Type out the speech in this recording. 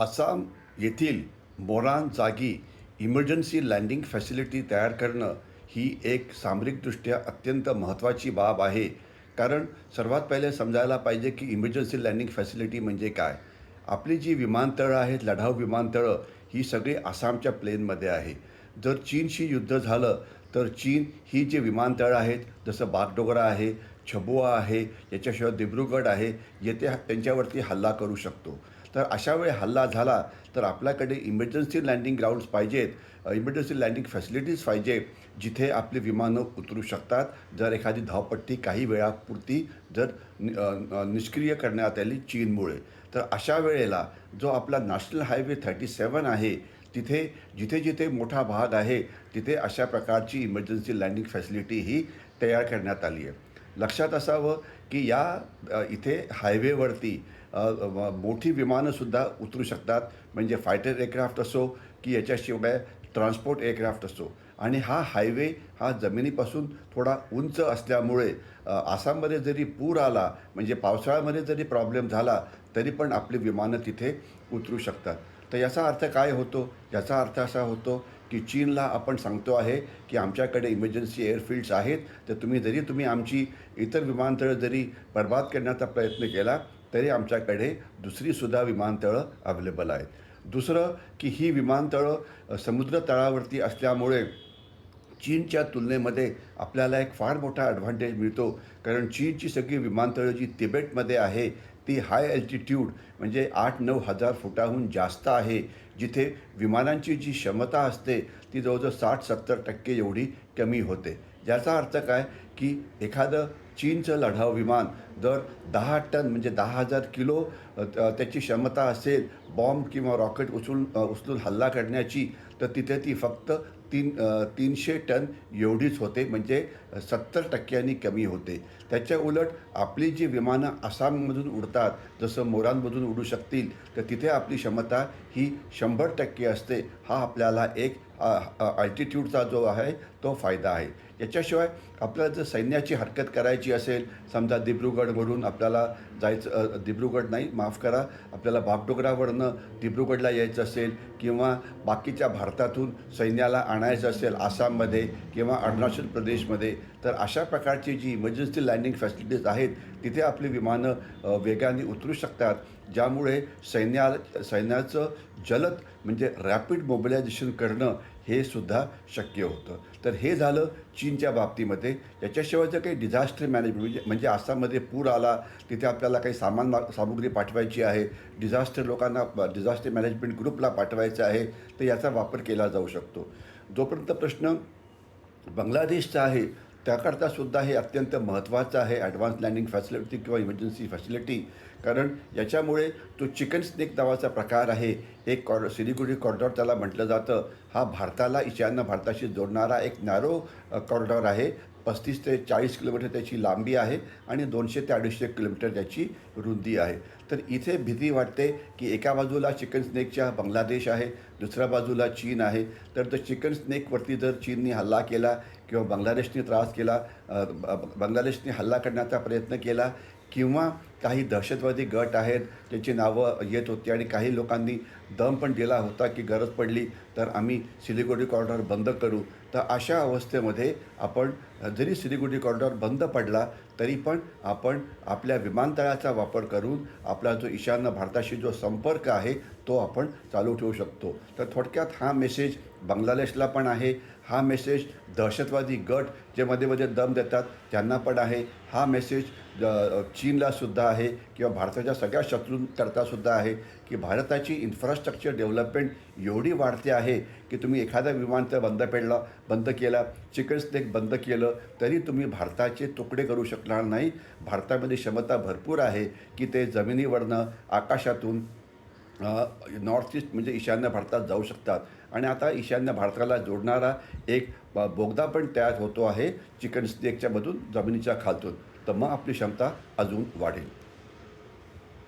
आसाम येथील मोरान जागी emergency landing facility तयार करणं ही एक सामरिकदृष्ट्या अत्यंत महत्त्वाची बाब आहे. कारण सर्वात पहिले समजायला पाहिजे की इमर्जन्सी लँडिंग फॅसिलिटी म्हणजे काय? आपली जी विमानतळं आहेत लढाऊ विमानतळं ही सगळी आसामच्या प्लेनमध्ये आहे. जर चीनशी युद्ध झालं तर चीन ही जी विमानतळं आहेत जसं बागडोगरा आहे छबुआ आहे याच्याशिवाय दिब्रुगड आहे येथे त्यांच्यावरती हल्ला करू शकतो. तर अशा वेळी हल्ला झाला तर आपल्याकडे इमर्जन्सी लँडिंग ग्राउंड्स पाहिजेत. इमर्जन्सी लँडिंग फॅसिलिटीज पाहिजे जिथे आपली विमानं उतरू शकतात. जर एखादी धावपट्टी काही वेळापुरती जर निष्क्रिय करण्यात आली चीनमुळे तर अशा वेळेला जो आपला नॅशनल हायवे थर्टी सेवन आहे तिथे जिथे जिथे मोठा भाग आहे तिथे अशा प्रकारची इमर्जन्सी लँडिंग फॅसिलिटी ही तयार करण्यात आली आहे. लक्षात असावं की या इथे हायवेवरती मोठी विमानंसुद्धा उतरू शकतात. म्हणजे फायटर एअरक्राफ्ट असो की याच्याशिवाय ट्रान्सपोर्ट एअरक्राफ्ट असो. आणि हा हायवे हा जमिनीपासून थोडा उंच असल्यामुळे आसाममध्ये जरी पूर आला म्हणजे पावसाळ्यामध्ये जरी प्रॉब्लेम झाला तरी पण आपली विमानं तिथे उतरू शकतात. तर याचा अर्थ काय होतो? याचा अर्थ असा होतो की चीनला आपण सांगतो आहे की आमच्याकडे इमर्जन्सी एअरफील्ड्स आहेत. तर तुम्ही जरी तुम्ही आमची इतर विमानतळं जरी बर्बाद करण्याचा प्रयत्न केला तरी आमच्याकडे दुसरीसुद्धा विमानतळं अवेलेबल आहेत. दुसरं की ही विमानतळं समुद्र तळावरती असल्यामुळे चीनच्या तुलनेमध्ये आपल्याला एक फार मोठा ॲडव्हान्टेज मिळतो. कारण चीनची सगळी विमानतळं जी तिबेटमध्ये आहे ती हाय अल्टिट्यूड म्हणजे आठ नऊ हजार फुटाहून जास्त आहे. जिथे विमानांची जी क्षमता असते ती जवळजवळ साठ सत्तर टक्के एवढी कमी होते. ज्याचा अर्थ काय? की एखादं चीनचं लढाऊ विमान जर दहा टन म्हणजे दहा हजार किलो त्याची क्षमता असेल बॉम्ब किंवा रॉकेट उचलून उचलून हल्ला करण्याची तर तिथे ती फक्त तीन तीनशे टन एवढीच होते म्हणजे सत्तर टक्क्यांनी कमी होते. त्याच्या उलट आपली जी विमानं आसाममधून उडतात जसं मोरांमधून उडू शकतील तर तिथे आपली क्षमता ही शंभर टक्के असते. हा आपल्याला एक अल्टिट्यूडचा जो आहे तो फायदा आहे. याच्याशिवाय आपल्याला जर सैन्याची हरकत करायची असेल समजा दिब्रुगडवरून आपल्याला जायचं दिब्रुगड नाही माफ करा आपल्याला बागडोगरावरनं दिब्रुगडला यायचं असेल किंवा बाकीच्या भारतातून सैन्याला आणायचं असेल आसाममध्ये किंवा अरुणाचल प्रदेशमध्ये तर अशा प्रकारची जी इमर्जन्सी लँडिंग फॅसिलिटीज आहेत तिथे आपली विमानं वेगाने उतरू शकतात. ज्यामुळे सैन्या सैन्याचं जलद म्हणजे रॅपिड मोबिलायझेशन करणं हे सुद्धा शक्य होतं. तर हे झालं चीनच्या बाबतीमध्ये. याच्याशिवाय जर काही डिझास्टर मॅनेजमेंट म्हणजे म्हणजे आसाममध्ये पूर आला तिथे आपल्याला काही सामान मा- सामुग्री पाठवायची आहे डिझास्टर लोकांना डिझास्टर मॅनेजमेंट ग्रुपला पाठवायचं आहे तर याचा वापर केला जाऊ शकतो. जोपर्यंत प्रश्न बांगलादेशचा आहे त्याकरता सुद्धा हे अत्यंत महत्त्वाचं आहे ॲडव्हान्स लँडिंग फॅसिलिटी किंवा इमर्जन्सी फॅसिलिटी कारण याच्यामुळे तो चिकन स्नेक नावाचा प्रकार आहे. एक कॉर सिलिगुडी कॉरिडॉर त्याला म्हटलं जातं. हा भारताला ईशान्य भारताशी जोडणारा एक नॅरो कॉरिडॉर आहे. पस्तीस ते चाळीस किलोमीटर त्याची लांबी आहे आणि दोनशे ते अडीचशे किलोमीटर त्याची रुंदी आहे. तर इथे भीती वाटते की एका बाजूला चिकन स्नेकच्या बांगलादेश आहे दुसऱ्या बाजूला चीन आहे. तर तर चिकन स्नेकवरती जर चीनने हल्ला केला किंवा बांगलादेशने त्रास केला ब- बांगलादेशने हल्ला करण्याचा प्रयत्न केला किंवा काही दहशतवादी गट आहेत ज्याची नावं येत होती आणि काही लोकांनी दम पण दिला होता की गरज पडली तर आम्ही सिलिगुडी कॉरिडॉर बंद करू. तर अशा अवस्थेमध्ये आपण जरी सिलिगुडी कॉरिडॉर बंद पडला तरी पण आपण आपल्या विमानतळाचा वापर करून आपला जो ईशान्य भारताशी जो संपर्क आहे तो आपण चालू ठेवू शकतो. तर थोडक्यात हा मेसेज बांगलादेशला पण आहे. हा मेसेज दहशतवादी गट जे मध्ये मध्ये दम देतात त्यांना पण आहे. हा मेसेज चीनलासुद्धा चीनला सुद्धा आहे किंवा भारताच्या सगळ्या शत्रूंकरता सुद्धा आहे की भारताची इन्फ्रास्ट्रक्चर डेव्हलपमेंट एवढी वाढते आहे की तुम्ही एखादा विमानतळ बंद पेडला बंद केला चिकन स्नेक बंद केलं तरी तुम्ही भारताचे तुकडे करू शकणार नाही. भारतामध्ये क्षमता भरपूर आहे की ते जमिनीवरनं आकाशातून नॉर्थ ईस्ट म्हणजे ईशान्य भारतात जाऊ शकतात. आणि आता ईशान्य भारताला जोडणारा एक बोगदा पण तयार होतो आहे चिकन स्नेकच्यामधून जमिनीच्या खालतून. तर मग आपली क्षमता अजून वाढेल.